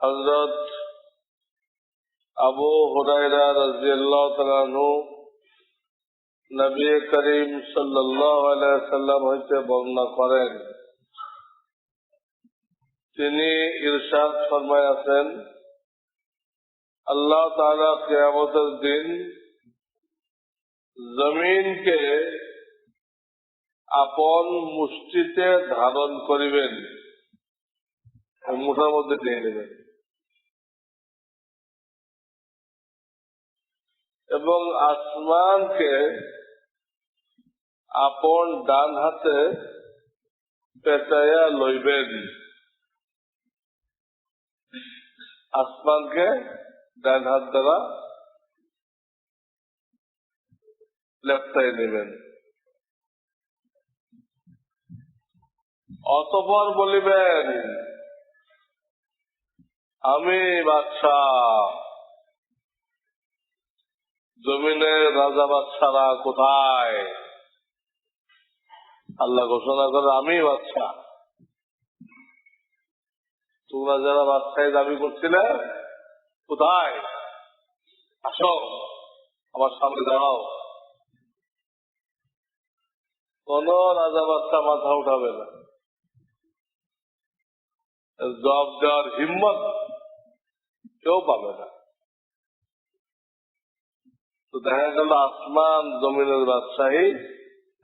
হজরত আবু তালানহু নবী করিম সাল্লাম হইতে বর্ণনা করেন। তিনি ইরশাদ ফরমায় আছেন আল্লাহ তাআলা কিয়ামতের দিন জমিনকে আপন মুষ্টিতে ধারণ করিবেন। মুঠার মধ্যে নিয়ে নেবেন এবং আসমানকে আপন ডান হাতে পেঁচাইয়া লইবেন আসমানকে ডান হাত দ্বারা লেপটাই নেবেন। অতপর বলিবেন আমি বাদশাহ জমিনের রাজা বাদশারা কোথায়? আল্লাহ ঘোষণা করে আমি বাদশাহ তোমরা যারা বাদশাহী দাবি করছিলে, কোথায়? আসো, আমার সামনে দাঁড়াও। কোন রাজা বাচ্চা মাথা উঠাবে না। জব দেওয়ার হিম্মত কেউ পাবে না। তো দেখা গেল আসমান জমিনের বাদশাহী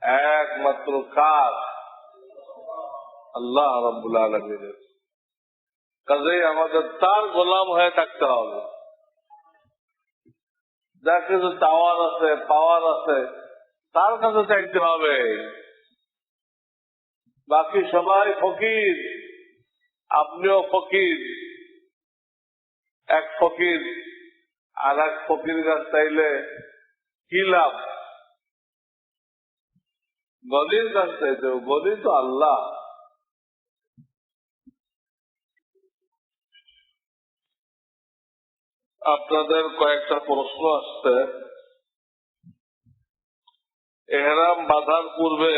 একমাত্র কাজ আল্লাহ রব্বুল কাজেই আমাদের তার গোলাম হয়ে থাকতে হবে। যা কিছু টাওয়ার আছে পাওয়ার আছে, তার কাছে চাইতে হবে। বাকি সবাই ফকির, আপনিও ফকির। এক ফকির আর এক ফকির গাছ চাইলে কি লাভ? গদির কাছ চাইতে গদি তো আল্লাহ। আপনাদের কয়েকটা প্রশ্ন আসছে। এহরাম বাঁধার পূর্বে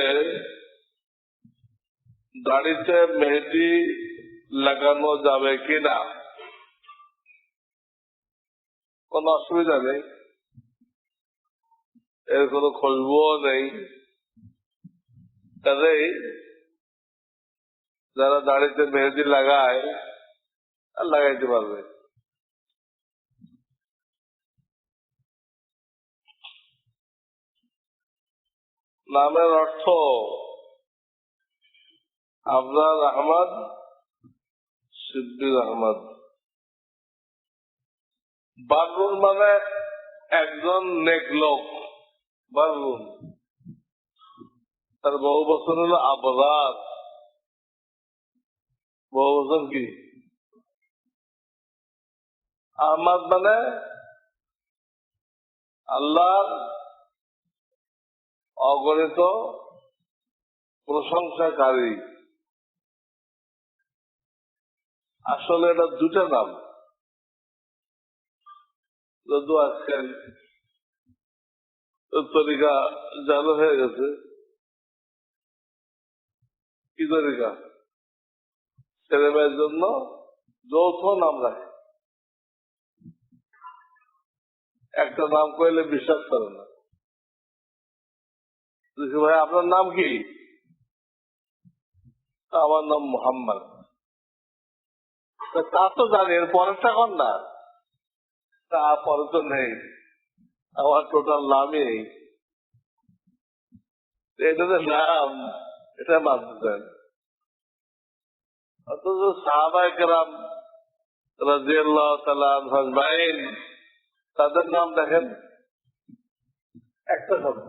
দাড়িতে মেহেদি লাগানো যাবে কিনা? কোন অসুবিধা নেই। এর কোনো খুশবুও নেই। কাজেই যারা দাড়িতে মেহেদি লাগায়, আর লাগাইতে পারবে। নামের অর্থ আফজাল আহমদ সিদ্দিক আহমদ। বারুন মানে একজন নেক লোক বারুন তার বহু বছর হলো আবরার। বহু বছর কি? আহমদ মানে আল্লাহর অগণিত প্রশংসাকারী। আসলে এটা দুটা নাম। তরিকা জালো হয়ে গেছে। কি তরিকা? ছেলে মেয়ের জন্য যৌথ নাম রাখে। একটা নাম কইলে বিশ্বাস করে না। ভাই, আপনার নাম কি? আমার নাম মোহাম্মদ। তা তো জানি, এর পরেরটা কর না? তা নেই। আমার টোটাল নামই এটা যে নাম, এটা মানতে অথচ ভাইন তাদের নাম দেখেন? একটা শব্দ।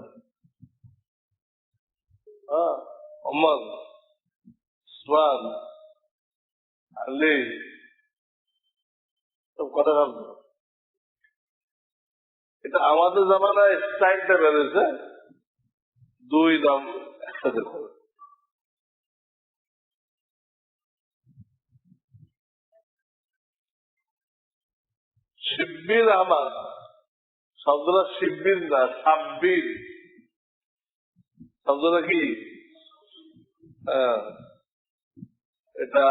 হ্যাঁ অমর উসমান, আলী, সব কথা ভাবতো এটা আমাদের জামানায় স্টাইলটা বেড়েছে দুই দাম একসাথে করে। আমার শব্দটা শিব্বির না, সাব্বির। শব্দটা কি? হ্যাঁ। এটা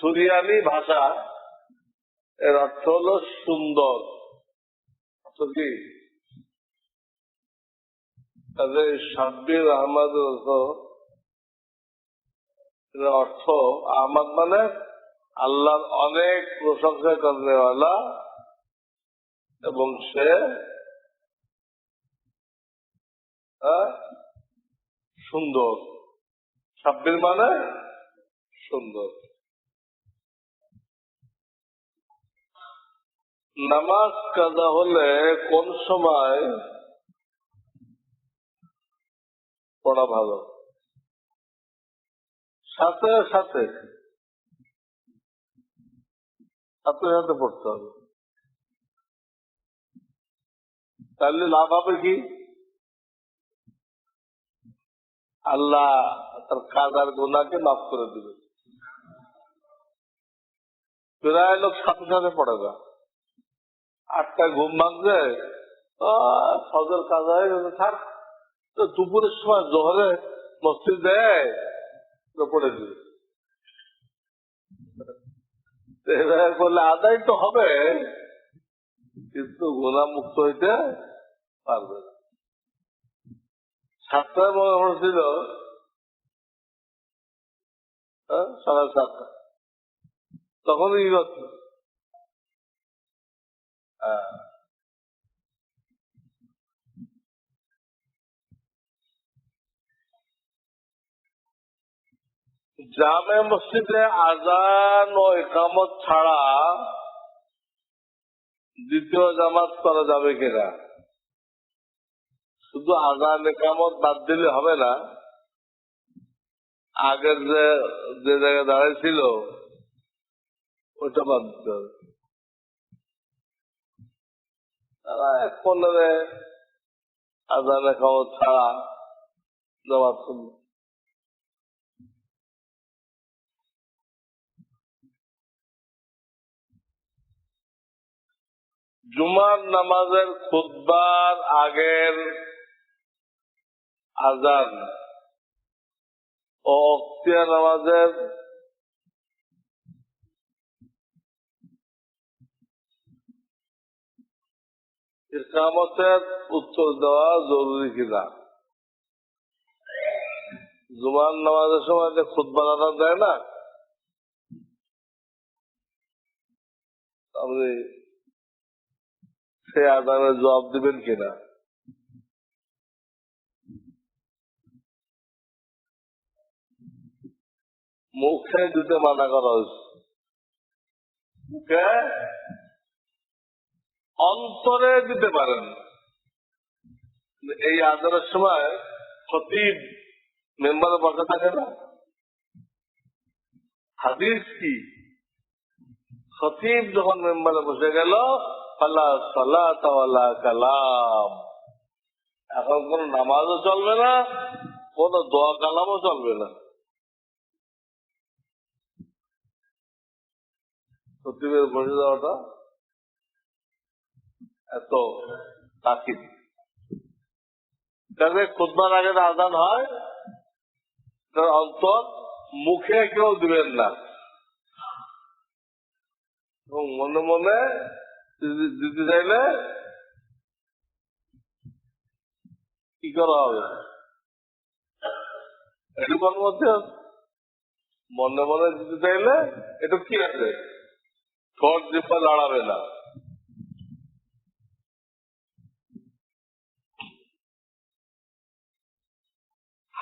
সুরিয়ানি ভাষা, এর অর্থ হলো সুন্দর। কি তাদের সাব্বির আহমদ অর্থ আহমদ মানে আল্লাহর অনেক প্রশংসা করেওয়ালা এবং সে সুন্দর। সাব্বির মানে সুন্দর। নামাজ কাজা হলে কোন সময় পড়া ভালো? সাথে সাথে। সাথে সাথে পড়তে হবে। তাহলে লাভ হবে কি? আল্লাহ তার কাজ আর গোনাকে মাফ করে দিবে প্রায় লোক সাথে সাথে পড়ে না। আটটায় ঘুম ভাঙছে ফজর কাজ হয়ে থাক। তো দুপুরের সময় জোহরে মসজিদ দেয় পড়ে এভাবে করলে আদায় তো হবে কিন্তু গুণা মুক্ত হইতে পারবে সাতটায় মনে হয়েছিল হ্যাঁ, সাড়ে সাতটা তখন হ্যাঁ। জামে মসজিদে আজান ও একামত ছাড়া দ্বিতীয় জামাত করা যাবে কিনা? শুধু আজান একামত বাদ দিলে হবে না, আগের যে জায়গায় দাঁড়িয়েছিল ওইটা বাদ দিতে হবে। তারা এক পনেরে একামত ছাড়া করল জুমার নামাজের খুদ্বার আগের আজান ও অক্তিয়া নামাজের ইসলামতের উত্তর দেওয়া জরুরি কিনা? জুমার নামাজের সময় যে খুদ্বার আজান দেয় না? আপনি সে আদানের জবাব দিবেন কিনা? মুখে দিতে মানা করা হয়েছে। মুখে? অন্তরে দিতে পারেন। এই আদানের সময় খতিব মেম্বারে বসে থাকে না? হাদিস কি? খতিব যখন মেম্বারে বসে গেল কালাম। এখন কোন নামাজও চলবে না, কোন দোয়া কালামও চলবে না। খতিবের বসে যাওয়াটা এত তাকিদ যাদের খুদবার আগে আদান হয়, তার অন্তর মুখে কেউ দিবেন না। এবং মনে মনে দিতে চাইলে কি করা হবে? এটুকুর মধ্যে মনে মনে দিতে চাইলে একটু কি আছে? ঠোঁট জিব্বা দাঁড়াবে না।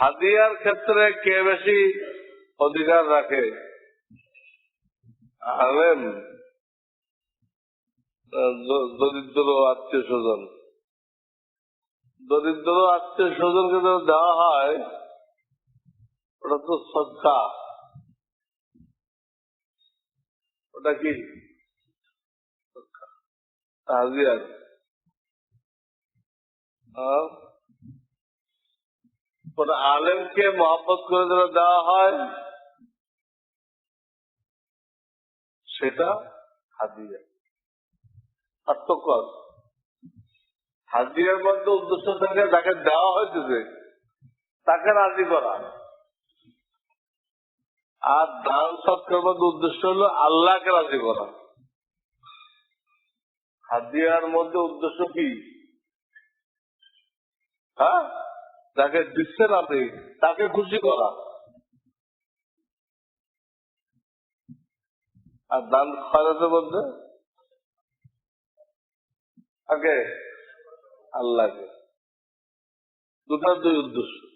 হাদিয়ার ক্ষেত্রে কে বেশি অধিকার রাখে? আলেম? দরিদ্র আত্মীয় স্বজন। দরিদ্র আত্মীয় স্বজনকে যদি দেওয়া হয়, ওটা তো সৎকা। ওটা কি? হাজিয়ার আর ওটা আলেমকে মহব্বত করে যদি দেওয়া হয়, সেটা পার্থক্য আছে। হাজিরার মধ্যে উদ্দেশ্য থাকে যাকে দেওয়া হয়েছে তাকে রাজি করা। আর দান সৎকর্মের উদ্দেশ্য হলো আল্লাহকে রাজি করা। হাদিয়ার মধ্যে উদ্দেশ্য কি? হ্যাঁ? যাকে দিচ্ছেন আপনি, তাকে খুশি করা। আর দান খরচের মধ্যে আগে আল্লাহকে দুটার দুই উদ্দেশ্য।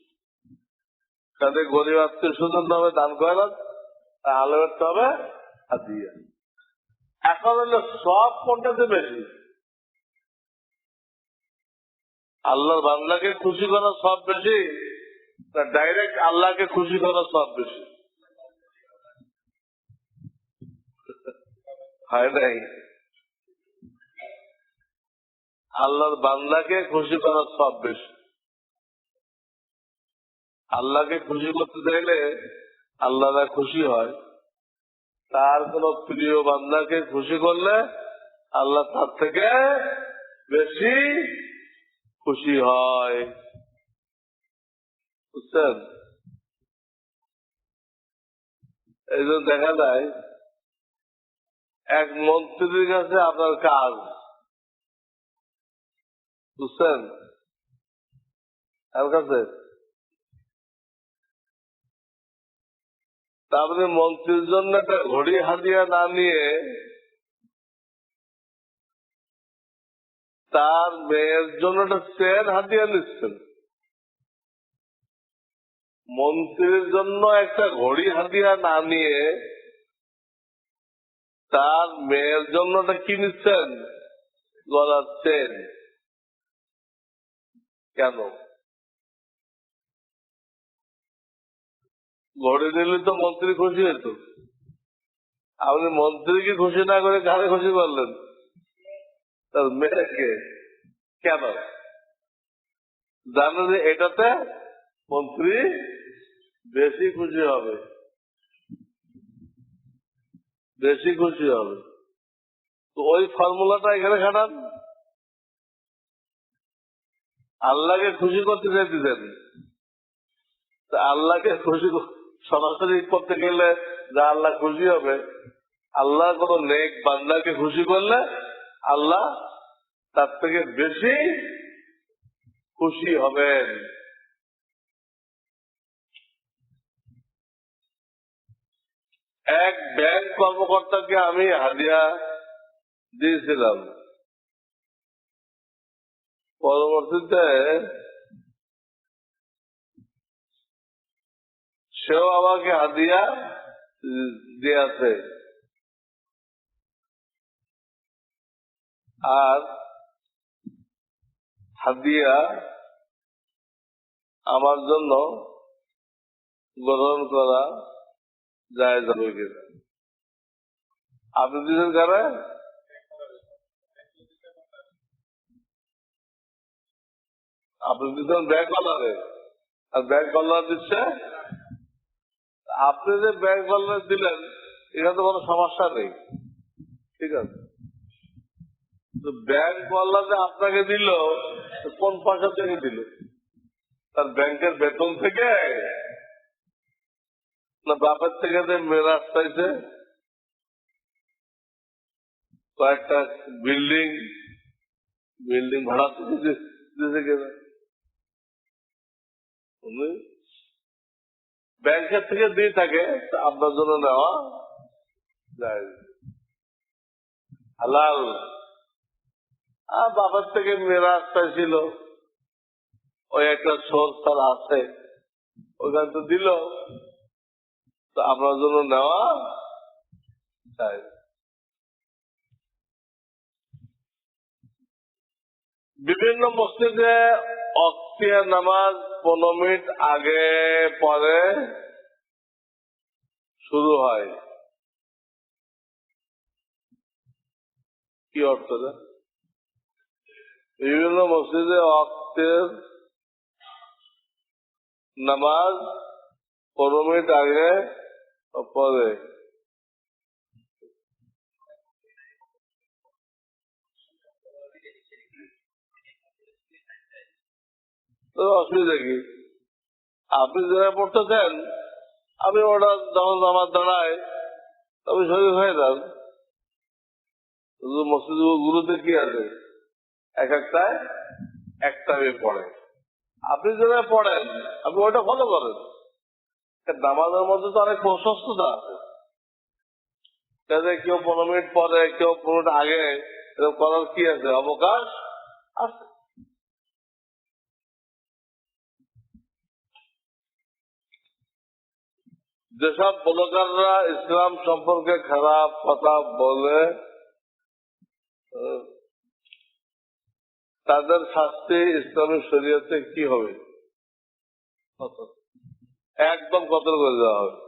তাদের গরিব আত্মীয় স্বজন হবে, দান করার আলো হবে দিয়ে। এখন হলো সব কোনটাতে বেশি? আল্লাহর বান্দাকে খুশি করা সব বেশি ডাইরেক্ট আল্লাহকে খুশি করা সব বেশি। হয় নাই? আল্লাহর বান্দাকে খুশি করা সব বেশি। আল্লাহকে খুশি করতে চাইলে আল্লাহরা খুশি হয়। তার কোন প্রিয় বান্দাকে খুশি করলে আল্লাহ তার থেকে বেশি খুশি হয়। বুঝছেন? এই জন্য দেখা যায়, এক মন্ত্রীর কাছে আপনার কাজ। বুঝছেন? তার কাছে? তারপরে মন্ত্রীর জন্য একটা ঘড়ি হাদিয়া না নিয়ে তার মেয়ের জন্য একটা চেন হাদিয়া নিচ্ছেন। মন্ত্রীর জন্য একটা ঘড়ি হাদিয়া না নিয়ে তার মেয়ের জন্য কি নিচ্ছেন? গলার চেন। কেন? ঘড়ি নিলে তো মন্ত্রী খুশি হতো। আপনি মন্ত্রীকে খুশি না করে কারে খুশি করলেন? তার মেয়েকে কেন? জানো যে এটাতে মন্ত্রী বেশি খুশি হবে। বেশি খুশি হবে। তো ওই ফর্মুলাটা এখানে খাটান। আল্লাহকে খুশি করতে চাইতেছেন তা আল্লাহকে খুশি সরাসরি করতে গেলে যা আল্লাহ খুশি হবে, আল্লাহ কোন নেক বান্দাকে খুশি করলে আল্লাহ তার থেকে বেশি খুশি হবেন। এক ব্যাংক কর্মকর্তাকে আমি হাদিয়া দিয়েছিলাম। পরবর্তীতে সেও আমাকে হাদিয়া দিয়েছে। আর হাদিয়া আমার জন্য গ্রহণ করা যায় যাবে কিনা? আপনি দিচ্ছেন কারে? আপনি দিচ্ছেন ব্যাংক কলারে আর ব্যাংক কলার দিচ্ছে? আপনি যে ব্যাংক কলার দিলেন এটা তো কোনো সমস্যা নেই। ঠিক আছে? তো ব্যাংক কলা যে আপনাকে দিল কোন পয়সা থেকে দিল? তার ব্যাংকের বেতন থেকে? না, বাপের থেকে যে মেরাজ পাইছে? কয়েকটা বিল্ডিং বিল্ডিং ভাড়া থেকে দি- দিয়েছে কিনা উনি ব্যাংকের থেকে দিয়ে থাকে আপনার জন্য নেওয়া যায়। হালাল। আর বাবার থেকে মেরাজ পাইছিল ওই একটা সোর্স তার আছে ওখান তো দিল। তো আপনার জন্য নেওয়া চাই। বিভিন্ন মসজিদে অক্তিয়া নামাজ পনেরো মিনিট আগে পরে শুরু হয়। কি অর্থ? বিভিন্ন মসজিদে অক্তের নামাজ পনেরো মিনিট আগে পরে অসুবিধা কি? আপনি যারা পড়তেছেন, আমি ওটা যখন আমার দাঁড়ায় আমি শরীর হয়ে যান। মসজিদ গুরুতে কি আছে? এক একটায় একটা পড়ে। আপনি যেটা পড়েন, আপনি ওটা ফলো করেন। নামাজের মধ্যে তো অনেক প্রশস্ততা আছে। যাতে কেউ পনেরো মিনিট পরে কেউ পনেরো মিনিট আগে, এরকম করার কি আছে? অবকাশ আছে। যেসব ব্লগাররা ইসলাম সম্পর্কে খারাপ কথা বলে তাদের শাস্তি ইসলামী শরীয়তে কি হবে? একদম কতল করে দেওয়া হবে।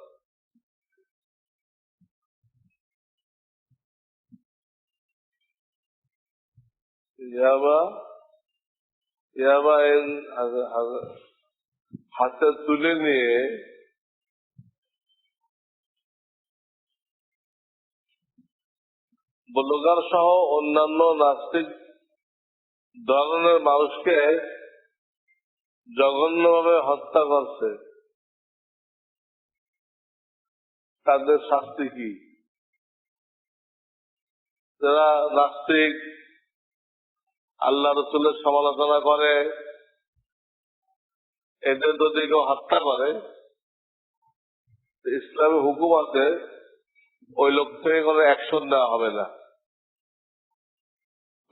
হাতে তুলে নিয়ে ব্লগার সহ অন্যান্য নাস্তিক ধরনের মানুষকে জঘন্যভাবে হত্যা করছে। তাদের শাস্তি কি? যারা নাস্তিক, আল্লাহ রসুলের সমালোচনা করে, এদের যদি কেউ হত্যা করে, ইসলামী হুকুম আছে, ওই লোক থেকে কোনো অ্যাকশন নেওয়া হবে না।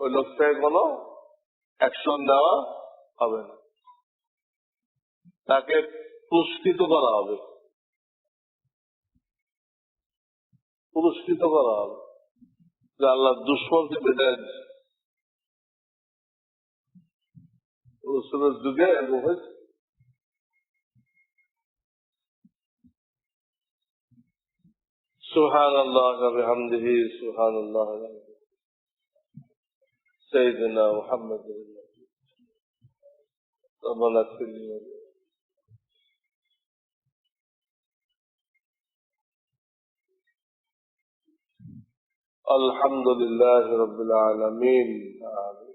ওই লোক থেকে কোনো অ্যাকশন দেওয়া হবে না। তাকে পুরস্কৃত করা হবে। পুরস্কৃত করা হবে। যে আল্লাহ দুশ্মনকে বেটায় রসুলের যুগে সুহান আল্লাহ সুহান আল্লাহ سيدنا محمد ربنا اغفر الحمد لله رب العالمين. آمين.